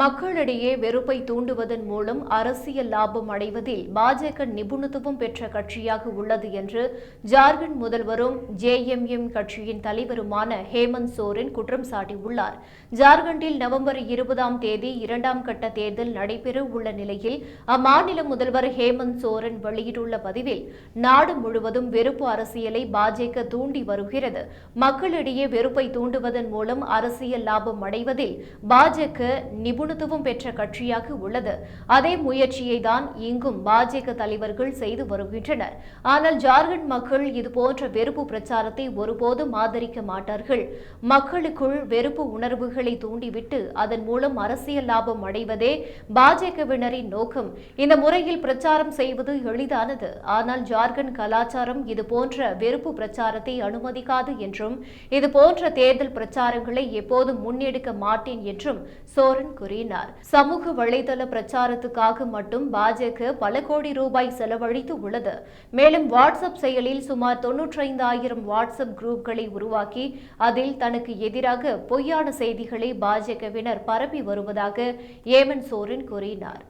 மக்களிடையே வெறுப்பை தூண்டுவதன் மூலம் அரசியல் லாபம் அடைவதில் பாஜக நிபுணத்துவம் பெற்ற கட்சியாக உள்ளது என்று ஜார்க்கண்ட் முதல்வரும் ஜேஎம்எம் கட்சியின் தலைவருமான ஹேமந்த் சோரன் குற்றம் சாட்டியுள்ளார். ஜார்க்கண்டில் நவம்பர் இருபதாம் தேதி இரண்டாம் கட்ட தேர்தல் நடைபெற உள்ள நிலையில் அம்மாநில முதல்வர் ஹேமந்த் சோரன் வெளியிட்டுள்ள பதிவில் நாடு முழுவதும் வெறுப்பு அரசியலை பாஜக தூண்டி வருகிறது. மக்களிடையே வெறுப்பை தூண்டுவதன் மூலம் அரசியல் லாபம் அடைவதில் பாஜக நிபுணத்துவம் பெற்ற கட்சியாக உள்ளது. அதே முயற்சியை தான் இங்கும் பாஜக தலைவர்கள் செய்து வருகின்றனர். ஆனால் ஜார்க்கண்ட் மக்கள் இதுபோன்ற வெறுப்பு பிரச்சாரத்தை ஒருபோதும் ஆதரிக்க மாட்டார்கள். மக்களுக்குள் வெறுப்பு உணர்வுகளை தூண்டிவிட்டு அதன் மூலம் அரசியல் லாபம் அடைவதே பாஜகவினரின் நோக்கம். இந்த முறையில் பிரச்சாரம் செய்வது எளிதானது. ஆனால் ஜார்க்கண்ட் கலாச்சாரம் இதுபோன்ற வெறுப்பு பிரச்சாரத்தை அனுமதிக்காது என்றும் இதுபோன்ற தேர்தல் பிரச்சாரங்களை எப்போதும் முன்னெடுக்க மாட்டேன் என்றும் சோரன் கூறினார் சமூக வலைதள பிரச்சாரத்துக்காக மட்டும் பாஜக பல கோடி ரூபாய் செலவழித்து உள்ளது. மேலும் வாட்ஸ்அப் செயலில் சுமார் தொன்னூற்றைந்தாயிரம் வாட்ஸ்அப் குரூப்களை உருவாக்கி அதில் தனக்கு எதிராக பொய்யான செய்திகளை பாஜகவினர் பரப்பி வருவதாக ஏமன் சோரன் கூறினார்.